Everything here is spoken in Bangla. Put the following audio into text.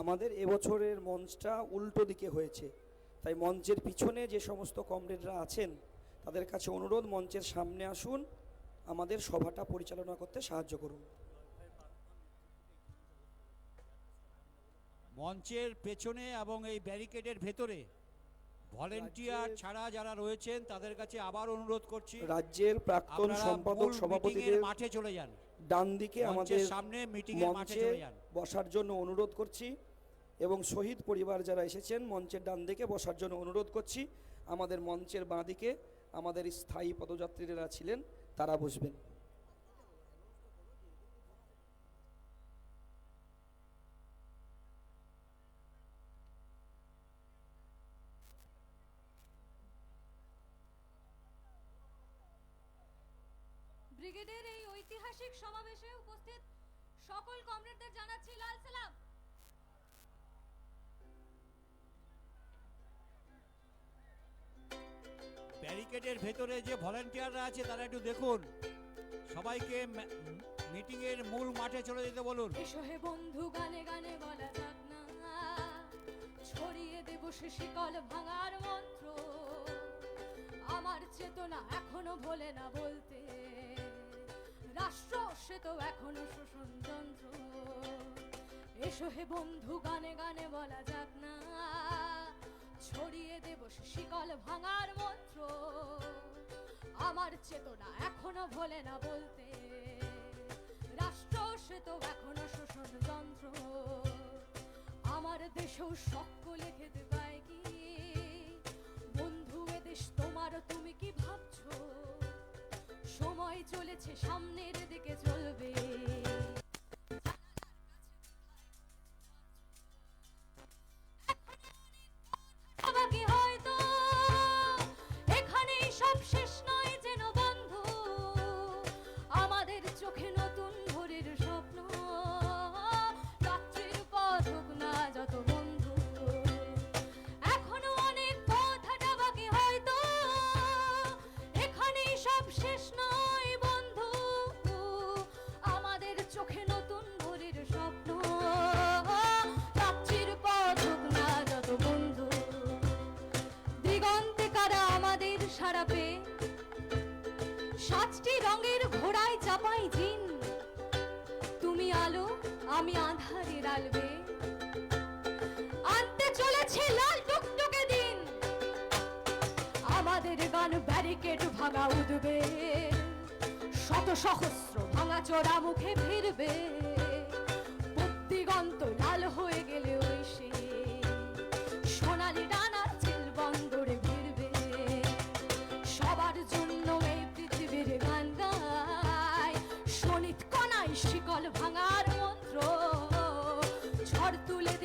আমাদের এবছরের মঞ্চটা উল্টো দিকে হয়েছে। তাই মঞ্চের পিছনে যে সমস্ত কমরেডরা আছেন, তাদের কাছে অনুরোধ মঞ্চের সামনে আসুন, আমাদের সভাটা পরিচালনা করতে সাহায্য করুন। মঞ্চের পেছনে এবং এই ব্যারিকেডের ভেতরে ভলেন্টিয়ার ছাড়া যারা রয়েছেন তাদের কাছে আবার অনুরোধ করছি রাজ্যের প্রাক্তন সম্পাদক সভাপতিদের মাঠে চলে যান। ডান দিকে আমাদের সামনে মিটিংয়ের মাঠে চলে যান। বসার জন্য অনুরোধ করছি এবং শহীদ পরিবার যারা এসেছেন মঞ্চের ডান দিকে বসার জন্য অনুরোধ করছি। আমাদের মঞ্চের বাঁ দিকে আমাদের স্থায়ী পদযাত্রীরা ছিলেন তারা বসবেন। ব্রিগেডের এই ঐতিহাসিক সমাবেশে উপস্থিত সকল কমরেডদের জানাচ্ছি লাল সালাম। ব্যারিকেডের ভেতরে যে ভলেন্টিয়াররা আছে তারা একটু দেখুন। সবাইকে মিটিংয়ের মূল মাঠে চলে যেতে বলুন। এসো হে বন্ধু গানে গানে বলা যাক না। ছড়িয়ে দেব সে শিকল ভাঙার মন্ত্র। আমার চেতনা এখনও ভোলে না বলতে। রাষ্ট্র, সে তো এখনও শোষণ যন্ত্র। এসো হে বন্ধু, গানে গানে বলা যাক না। ছড়িয়ে দেব সে শিকল ভাঙার মন্ত্র। আমার চেতনা এখনও ভোলে না বলতে। রাষ্ট্র, সে তো এখনও শোষণ যন্ত্র। আমার দেশেও সকলে খেতে পায় কি? বন্ধু এদেশ তোমার, তুমি কি ভাবছ? চলেছে সামনের দিকে চলবে। চাপাই জিন। তুমি আলো, আমি আধারের আলবে। আনতে চলেছে লাল টুকটুকে দিন। আমাদের গান ব্যারিকেড ভাঙা উঠবে। শত সহস্র ভাঙা চোরা মুখে ফিরবে। Arthur.